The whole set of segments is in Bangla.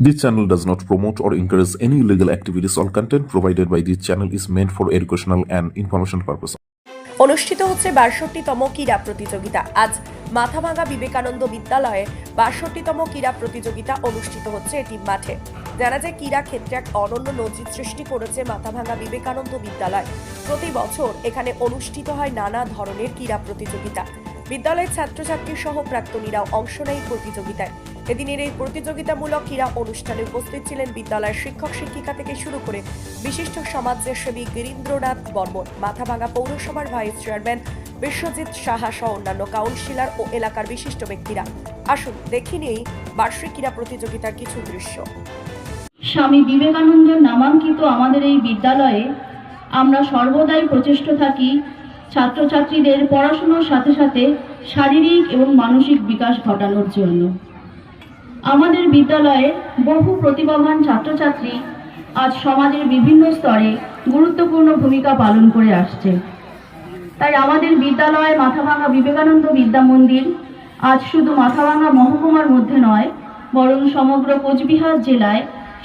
This channel does not promote or encourage any illegal activities. All content provided by this channel is meant for educational and information purposes. অনুষ্ঠিত হচ্ছে বাষট্টিতম ক্রীড়া প্রতিযোগিতা। আজ মাথাভাঙা বিবেকানন্দ বিদ্যালয়ে বাষট্টিতম ক্রীড়া প্রতিযোগিতা অনুষ্ঠিত হচ্ছে এটি মাঠে। জানা যায়, ক্রীড়া ক্ষেত্রে এক অনন্য নজির সৃষ্টি করেছে মাথাভাঙা বিবেকানন্দ বিদ্যালয়। প্রতি বছর এখানে অনুষ্ঠিত হয় নানা ধরনের ক্রীড়া প্রতিযোগিতা। বিদ্যালয়ের ছাত্রছাত্রী সহ প্রাক্তনীরাও অংশ নেয় প্রতিযোগিতায়। এদিনের এই প্রতিযোগিতামূলক ক্রীড়া অনুষ্ঠানে উপস্থিত ছিলেন বিদ্যালয়ের শিক্ষক শিক্ষিকা থেকে শুরু করে বিশিষ্ট সমাজসেবী গিরীন্দ্রনাথ বর্মন মাথাভাঙা পৌরসভার ভাইস চেয়ারম্যান বিশ্বজিৎ সাহা সহ অন্যান্য কাউন্সিলর ও এলাকার বিশিষ্ট ব্যক্তিরা। আসুন, দেখে নিই বার্ষিক ক্রীড়া প্রতিযোগিতার কিছু দৃশ্য। স্বামী বিবেকানন্দের নামাঙ্কিত আমাদের এই বিদ্যালয়ে আমরা সর্বদাই প্রচেষ্ট থাকি ছাত্রছাত্রীদের পড়াশোনার সাথে সাথে শারীরিক এবং মানসিক বিকাশ ঘটানোর জন্য। আমাদের বিদ্যালয়ে বহু প্রতিভাবান ছাত্রছাত্রী আজ সমাজের বিভিন্ন স্তরে গুরুত্বপূর্ণ ভূমিকা পালন করে আসছে। তাই আমাদের বিদ্যালয় মাথাভাঙা বিবেকানন্দ বিদ্যা মন্দির আজ শুধু মাথাভাঙা মহকুমার মধ্যে নয়, বরং সমগ্র কোচবিহার জেলায়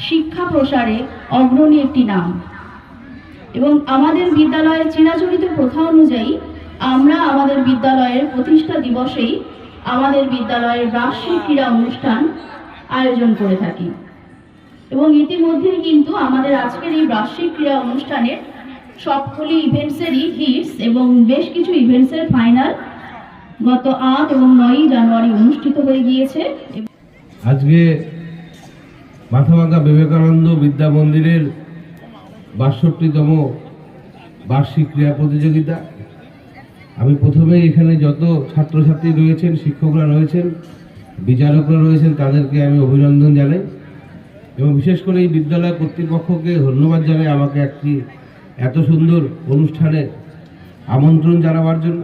শিক্ষা প্রসারে অগ্রণী একটি নাম। এবং আমাদের বিদ্যালয়ের চিরাচরিত প্রথা অনুযায়ী আমরা আমাদের বিদ্যালয়ের প্রতিষ্ঠা দিবসেই আমাদের বিদ্যালয়ের বার্ষিক ক্রীড়া অনুষ্ঠান আয়োজন করে থাকি। এবং ইতিমধ্যেই কিন্তু আমাদের আজকের এই বার্ষিক ক্রীড়া অনুষ্ঠানের সবগুলি ইভেন্টসেরই হিটস এবং বেশ কিছু ইভেন্টসের ফাইনাল গত আট এবং নয়ই জানুয়ারি অনুষ্ঠিত হয়ে গিয়েছে। আজকে মাথাভাঙ্গা বিবেকানন্দ বিদ্যা মন্দিরের বাষট্টিতম বার্ষিক ক্রীড়া প্রতিযোগিতা। আমি প্রথমেই এখানে যত ছাত্রছাত্রী রয়েছেন, শিক্ষকরা রয়েছেন বিচারকরা রয়েছেন, তাদেরকে আমি অভিনন্দন জানাই এবং বিশেষ করে এই বিদ্যালয় কর্তৃপক্ষকে ধন্যবাদ জানাই আমাকে একটি এত সুন্দর অনুষ্ঠানে আমন্ত্রণ জানাবার জন্য।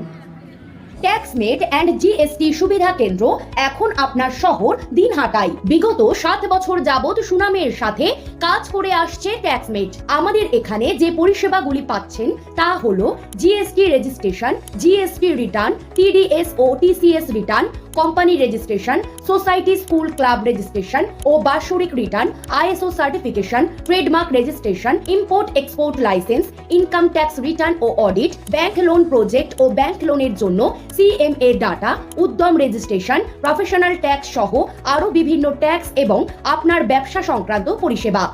ট্যাক্সমেট অ্যান্ড জিএসটি সুবিধা কেন্দ্র এখন আপনার শহর দিনহাটায়। বিগত সাত বছর যাবৎ সুনামের সাথে কাজ করে আসছে ট্যাক্সমেট। আমাদের এখানে যে পরিষেবাগুলি পাচ্ছেন তা হলো GST registration GST return TDS ও TCS return company registration society school club registration ও বাৎসরিক return ISO certification trademark registration import export licence income tax return ও অডিট ব্যাংক লোন প্রজেক্ট ও ব্যাংক লোনের জন্য CMA data Udyam registration professional tax সহ আরও বিভিন্ন ট্যাক্স এবং আপনার ব্যবসা সংক্রান্ত পরিষেবা।